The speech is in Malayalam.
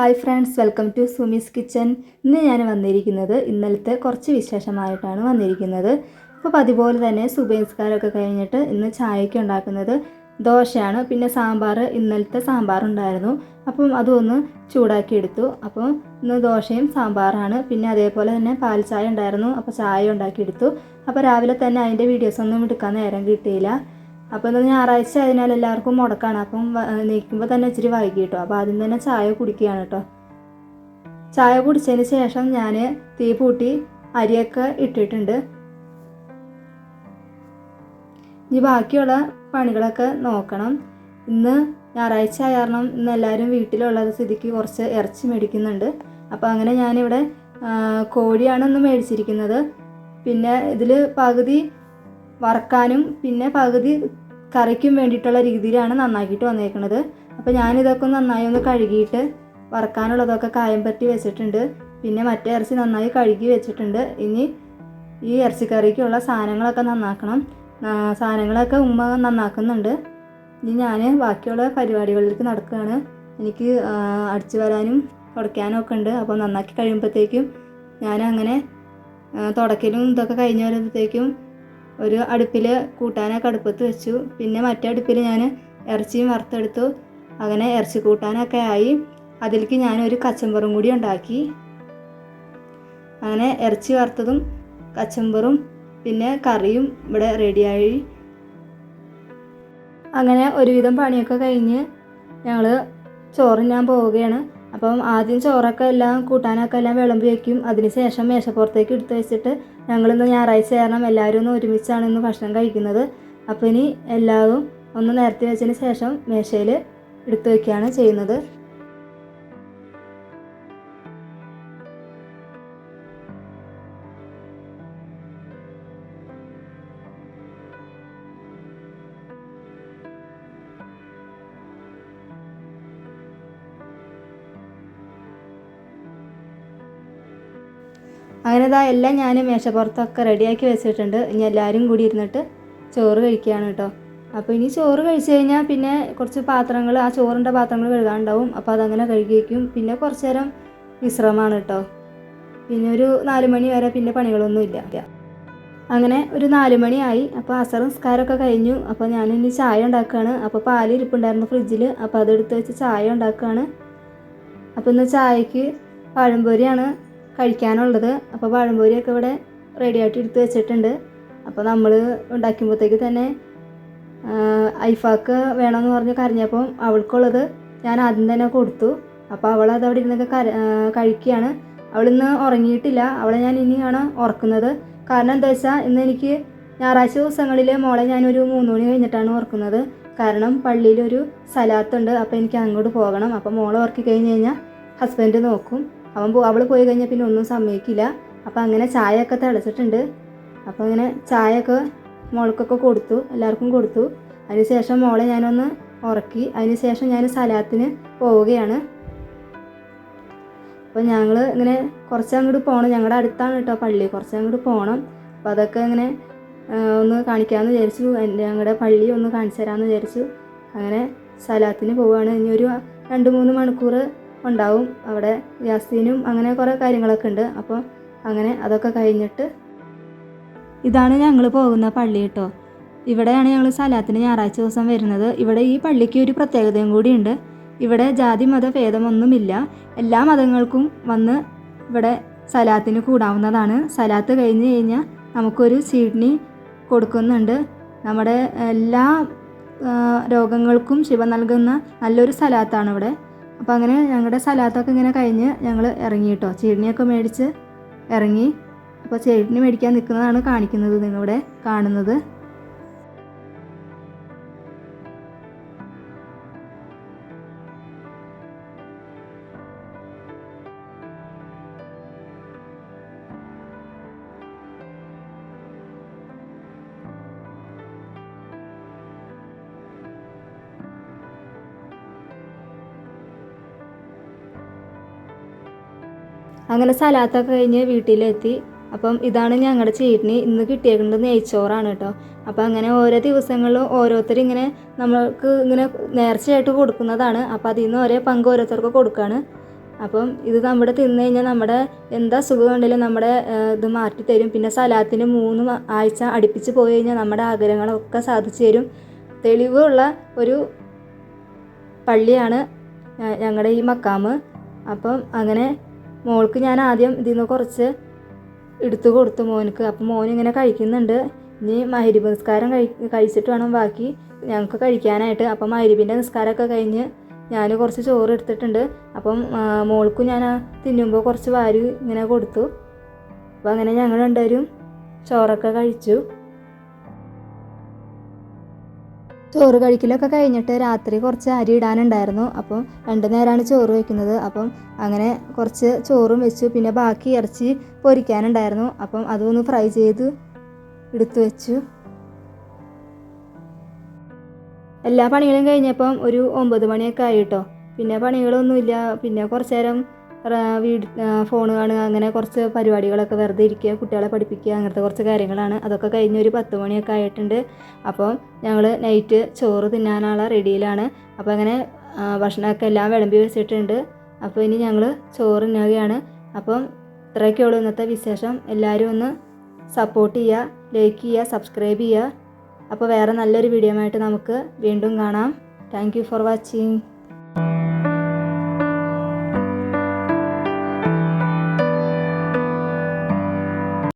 Hi friends welcome to Sumi's kitchen ഇന്ന് ഞാൻ വന്നിരിക്കുന്നത് ഇന്നലത്തെ കുറച്ച് വിശേഷമായിട്ടാണ് വന്നിരിക്കുന്നത്. അപ്പോൾ അതുപോലെ തന്നെ സുബേസ്കാരമൊക്കെ കഴിഞ്ഞിട്ട് ഇന്ന് ചായയ്ക്ക് ഉണ്ടാക്കുന്നത് ദോശയാണ്. പിന്നെ സാമ്പാർ ഇന്നലത്തെ സാമ്പാർ ഉണ്ടായിരുന്നു. അപ്പം അതൊന്ന് ചൂടാക്കി എടുത്തു. അപ്പോൾ ഇന്ന് ദോശയും സാമ്പാറാണ്. പിന്നെ അതേപോലെ തന്നെ പാൽ ചായ ഉണ്ടായിരുന്നു. അപ്പോൾ ചായ ഉണ്ടാക്കിയെടുത്തു അപ്പോൾ രാവിലെ തന്നെ അതിന്റെ വീഡിയോസൊന്നും എടുക്കാൻ നേരം കിട്ടിയില്ല. അപ്പോൾ ഇന്ന് ഞായറാഴ്ച ആയതിനാൽ എല്ലാവർക്കും മുടക്കാണ്. അപ്പം നീക്കുമ്പോൾ തന്നെ ഇച്ചിരി വൈകി കേട്ടോ അപ്പോൾ ആദ്യം തന്നെ ചായ കുടിക്കുകയാണ് കേട്ടോ ചായ കുടിച്ചതിന് ശേഷം ഞാൻ തീ പൂട്ടി അരിയൊക്കെ ഇട്ടിട്ടുണ്ട്. ഇനി ബാക്കിയുള്ള പണികളൊക്കെ നോക്കണം. ഇന്ന് ഞായറാഴ്ച ആയ കാരണം ഇന്ന് എല്ലാവരും വീട്ടിലുള്ള സ്ഥിതിക്ക് കുറച്ച് ഇറച്ചി മേടിക്കുന്നുണ്ട്. അപ്പോൾ അങ്ങനെ ഞാനിവിടെ കോഴിയാണ് ഇന്ന് മേടിച്ചിരിക്കുന്നത്. പിന്നെ ഇതിൽ പകുതി വറക്കാനും പിന്നെ പകുതി കറിക്കും വേണ്ടിയിട്ടുള്ള രീതിയിലാണ് നന്നാക്കിയിട്ട് വന്നേക്കുന്നത് അപ്പോൾ ഞാനിതൊക്കെ നന്നായി ഒന്ന് കഴുകിയിട്ട് വറക്കാനുള്ളതൊക്കെ കായം പറ്റി വെച്ചിട്ടുണ്ട്. പിന്നെ മറ്റേ ഇറച്ചി നന്നായി കഴുകി വെച്ചിട്ടുണ്ട്. ഇനി ഈ ഇറച്ചിക്കറിക്കുള്ള സാധനങ്ങളൊക്കെ നന്നാക്കണം. സാധനങ്ങളൊക്കെ ഉമ്മ നന്നാക്കുന്നുണ്ട്. ഇനി ഞാൻ ബാക്കിയുള്ള പരിപാടികളിലേക്ക് നടക്കുകയാണ്. എനിക്ക് അടിച്ചു വരാനും തുടയ്ക്കാനും ഒക്കെ ഉണ്ട്. അപ്പോൾ നന്നാക്കി കഴിയുമ്പോഴത്തേക്കും ഞാൻ അങ്ങനെ തുടക്കലും ഇതൊക്കെ കഴിഞ്ഞ് വരുമ്പോഴത്തേക്കും ഒരു അടുപ്പിൽ കൂട്ടാനൊക്കെ അടുപ്പത്ത് വെച്ചു. പിന്നെ മറ്റേ അടുപ്പിൽ ഞാൻ ഇറച്ചിയും വറുത്തെടുത്തു. അങ്ങനെ ഇറച്ചി കൂട്ടാനൊക്കെ ആയി. അതിലേക്ക് ഞാനൊരു കച്ചമ്പറും കൂടി ഉണ്ടാക്കി. അങ്ങനെ ഇറച്ചി വറുത്തതും കച്ചമ്പറും പിന്നെ കറിയും ഇവിടെ റെഡിയായി അങ്ങനെ ഒരുവിധം പണിയൊക്കെ കഴിഞ്ഞ് ഞങ്ങൾ ചോറ് ഞാൻ പോവുകയാണ്. അപ്പം ആദ്യം ചോറൊക്കെ എല്ലാം കൂട്ടാനൊക്കെ എല്ലാം വിളമ്പി വയ്ക്കും അതിന് ശേഷം മേശപ്പുറത്തേക്ക് എടുത്ത് വെച്ചിട്ട് ഞങ്ങളിന്ന് ഞായറാഴ്ച കാരണം എല്ലാവരും ഒന്ന് ഒരുമിച്ചാണ് ഇന്ന് ഭക്ഷണം കഴിക്കുന്നത്. അപ്പോൾ ഇനി എല്ലാവരും ഒന്ന് നേരത്തെ വെച്ചതിന് ശേഷം മേശയിൽ എടുത്തു വയ്ക്കുകയാണ് ചെയ്യുന്നത്. അങ്ങനെ ഇതാ എല്ലാം ഞാൻ മേശപ്പുറത്തൊക്കെ റെഡിയാക്കി വെച്ചിട്ടുണ്ട്. ഇനി എല്ലാവരും കൂടി ഇരുന്നിട്ട് ചോറ് കഴിക്കുകയാണ് കേട്ടോ. അപ്പോൾ ഇനി ചോറ് കഴിച്ചു കഴിഞ്ഞാൽ പിന്നെ കുറച്ച് പാത്രങ്ങൾ ആ ചോറിന്റെ പാത്രങ്ങൾ കഴുകാനുണ്ടാവും. അപ്പോൾ അതങ്ങനെ കഴുകി വയ്ക്കും പിന്നെ കുറച്ച് നേരം വിശ്രമമാണ് കേട്ടോ. പിന്നെ ഒരു നാല് മണി വരെ പിന്നെ പണികളൊന്നും ഇല്ല. അങ്ങനെ ഒരു നാല് മണിയായി. അപ്പോൾ അസർ നിസ്കാരമൊക്കെ കഴിഞ്ഞു. അപ്പോൾ ഞാനിനി ചായ ഉണ്ടാക്കുകയാണ്. അപ്പോൾ പാൽ ഇരിപ്പുണ്ടായിരുന്നു ഫ്രിഡ്ജിൽ. അപ്പോൾ അതെടുത്ത് വെച്ച് ചായ ഉണ്ടാക്കുകയാണ്. അപ്പോൾ ഇന്ന് ചായക്ക് പഴംപൊരിയാണ്. കഴിക്കാനുള്ളത്. അപ്പോൾ പഴംപൊരിയൊക്കെ ഇവിടെ റെഡി ആയിട്ട് എടുത്ത് വെച്ചിട്ടുണ്ട്. അപ്പോൾ നമ്മൾ ഉണ്ടാക്കുമ്പോഴത്തേക്ക് തന്നെ ഐഫാക്ക് വേണമെന്ന് പറഞ്ഞ് കരഞ്ഞപ്പം അവൾക്കുള്ളത് ഞാൻ ആദ്യം തന്നെ കൊടുത്തു. അപ്പോൾ അവൾ അത് അവിടെ ഇരുന്നൊക്കെ കര കഴിക്കുകയാണ്. അവളിന്ന് ഉറങ്ങിയിട്ടില്ല. അവളെ ഞാൻ ഇനിയാണ് ഉറക്കുന്നത്. കാരണം എന്താ വെച്ചാൽ ഇന്ന് എനിക്ക് ഞായറാഴ്ച ദിവസങ്ങളിൽ മോളെ ഞാനൊരു മൂന്ന് മണി കഴിഞ്ഞിട്ടാണ് ഉറക്കുന്നത്. കാരണം പള്ളിയിലൊരു സലാത്തുണ്ട്. അപ്പോൾ എനിക്ക് അങ്ങോട്ട് പോകണം. അപ്പോൾ മോളെ ഉറക്കി കഴിഞ്ഞ് കഴിഞ്ഞാൽ ഹസ്ബൻഡ് നോക്കും. അവൻ പോ അവൾ പോയി കഴിഞ്ഞാൽ പിന്നെ ഒന്നും സമ്മതിക്കില്ല. അപ്പോൾ അങ്ങനെ ചായയൊക്കെ തിളച്ചിട്ടുണ്ട്. അപ്പോൾ അങ്ങനെ ചായയൊക്കെ മോൾക്കൊക്കെ കൊടുത്തു എല്ലാവർക്കും കൊടുത്തു. അതിനുശേഷം മോളെ ഞാനൊന്ന് ഉറക്കി. അതിനുശേഷം ഞാൻ സലാത്തിന് പോവുകയാണ്. അപ്പോൾ ഞങ്ങൾ ഇങ്ങനെ കുറച്ച് അങ്ങോട്ട് പോകണം ഞങ്ങളുടെ അടുത്താണ് കേട്ടോ പള്ളി. കുറച്ച് അങ്ങോട്ട് പോകണം അപ്പോൾ അതൊക്കെ ഇങ്ങനെ ഒന്ന് കാണിക്കാമെന്ന് വിചാരിച്ചു. ഞങ്ങളുടെ പള്ളി ഒന്ന് കാണിച്ചു തരാമെന്ന് വിചാരിച്ചു. അങ്ങനെ സലാത്തിന് പോവുകയാണ് ഇനി ഒരു രണ്ട് മൂന്ന് മണിക്കൂർ ഉണ്ടാവും. അവിടെ യാസീനും അങ്ങനെ കുറേ കാര്യങ്ങളൊക്കെ ഉണ്ട്. അപ്പോൾ അങ്ങനെ അതൊക്കെ കഴിഞ്ഞിട്ട് ഇതാണ് ഞങ്ങൾ പോകുന്ന പള്ളി കേട്ടോ. ഇവിടെയാണ് ഞങ്ങൾ സലാത്തിന് ഞായറാഴ്ച ദിവസം വരുന്നത്. ഇവിടെ ഈ പള്ളിക്ക് ഒരു പ്രത്യേകതയും കൂടിയുണ്ട് ഇവിടെ ജാതി മത ഭേദമൊന്നുമില്ല. എല്ലാ മതങ്ങൾക്കും വന്ന് ഇവിടെ സലാത്തിന് കൂടാവുന്നതാണ്. സലാത്ത് കഴിഞ്ഞ് കഴിഞ്ഞാൽ നമുക്കൊരു സീഡ്നി കൊടുക്കുന്നുണ്ട്. നമ്മുടെ എല്ലാ രോഗങ്ങൾക്കും ശിവ നൽകുന്ന നല്ലൊരു സലാത്താണ് ഇവിടെ. അപ്പോൾ അങ്ങനെ ഞങ്ങളുടെ സലാത്തൊക്കെ ഇങ്ങനെ കഴിഞ്ഞ് ഞങ്ങൾ ഇറങ്ങി കേട്ടോ ചേട്ടനിയൊക്കെ മേടിച്ച് ഇറങ്ങി. അപ്പോൾ ചേട്ടനി മേടിക്കാൻ നിൽക്കുന്നതാണ് കാണിക്കുന്നത് നിങ്ങളിവിടെ കാണുന്നത്. അങ്ങനെ സലാത്തൊക്കെ കഴിഞ്ഞ് വീട്ടിലെത്തി. അപ്പം ഇതാണ് ഞങ്ങളുടെ ചീട്ടിന് ഇന്ന് കിട്ടിയേക്കുന്നത് നെയ്ച്ചോറാണ് കേട്ടോ അപ്പം അങ്ങനെ ഓരോ ദിവസങ്ങളിലും ഓരോരുത്തർ ഇങ്ങനെ നമ്മൾക്ക് ഇങ്ങനെ നേർച്ചയായിട്ട് കൊടുക്കുന്നതാണ്. അപ്പം അതിൽ നിന്ന് ഓരോ പങ്ക് ഓരോരുത്തർക്ക് കൊടുക്കുകയാണ് അപ്പം ഇത് നമ്മുടെ തിന്നു കഴിഞ്ഞാൽ നമ്മുടെ എന്താ സുഖം ഉണ്ടെങ്കിലും നമ്മുടെ ഇത് മാറ്റി തരും. പിന്നെ സലാത്തിന് മൂന്ന് ആഴ്ച അടുപ്പിച്ച് പോയി കഴിഞ്ഞാൽ നമ്മുടെ ആഗ്രഹങ്ങളൊക്കെ സാധിച്ചു തരും. തെളിവുള്ള ഒരു പള്ളിയാണ് ഞങ്ങളുടെ ഈ മക്കാമ്. അപ്പം അങ്ങനെ മോൾക്ക് ഞാൻ ആദ്യം ഇതിൽ നിന്ന് കുറച്ച് എടുത്തു കൊടുത്തു മോനക്ക്. അപ്പം മോൻ ഇങ്ങനെ കഴിക്കുന്നുണ്ട്. ഇനി മഹരിബ് നിസ്കാരം കഴി കഴിച്ചിട്ട് വേണം ബാക്കി ഞങ്ങൾക്ക് കഴിക്കാനായിട്ട്. അപ്പം മഹരിബിന്റെ നിസ്കാരമൊക്കെ കഴിഞ്ഞ് ഞാൻ കുറച്ച് ചോറ് എടുത്തിട്ടുണ്ട്. അപ്പം മോൾക്കും ഞാൻ തിന്നുമ്പോൾ കുറച്ച് വാരി ഇങ്ങനെ കൊടുത്തു. അപ്പം അങ്ങനെ ഞങ്ങൾ രണ്ടുപേരും ചോറൊക്കെ കഴിച്ചു. ചോറ് കഴിക്കലൊക്കെ കഴിഞ്ഞിട്ട് രാത്രി കുറച്ച് അരി ഇടാനുണ്ടായിരുന്നു. അപ്പം രണ്ട് നേരമാണ് ചോറ് വയ്ക്കുന്നത് അപ്പം അങ്ങനെ കുറച്ച് ചോറും വെച്ചു. പിന്നെ ബാക്കി ഇറച്ചി പൊരിക്കാനുണ്ടായിരുന്നു. അപ്പം അതൊന്ന് ഫ്രൈ ചെയ്ത് എടുത്തു വെച്ചു. എല്ലാ പണികളും കഴിഞ്ഞപ്പം ഒരു ഒമ്പത് മണിയൊക്കെ ആയിട്ടോ പിന്നെ പണികളൊന്നുമില്ല. പിന്നെ കുറച്ച് നേരം വീട് ഫോൺ കാണുക അങ്ങനെ കുറച്ച് പരിപാടികളൊക്കെ വെറുതെ ഇരിക്കുക കുട്ടികളെ പഠിപ്പിക്കുക അങ്ങനത്തെ കുറച്ച് കാര്യങ്ങളാണ്. അതൊക്കെ കഴിഞ്ഞ് ഒരു പത്ത് മണിയൊക്കെ ആയിട്ടുണ്ട്. അപ്പോൾ ഞങ്ങൾ നൈറ്റ് ചോറ് തിന്നാനുള്ള റെഡിയിലാണ്. അപ്പോൾ അങ്ങനെ ഭക്ഷണമൊക്കെ എല്ലാം വിളമ്പി വെച്ചിട്ടുണ്ട്. അപ്പോൾ ഇനി ഞങ്ങൾ ചോറ് തിന്നുകയാണ്. അപ്പം ഇത്രയൊക്കെ ഉള്ളൂ ഇന്നത്തെ വിശേഷം. എല്ലാവരും ഒന്ന് സപ്പോർട്ട് ചെയ്യുക ലൈക്ക് ചെയ്യുക സബ്സ്ക്രൈബ് ചെയ്യുക. അപ്പോൾ വേറെ നല്ലൊരു വീഡിയോ ആയിട്ട് നമുക്ക് വീണ്ടും കാണാം. Thank for watching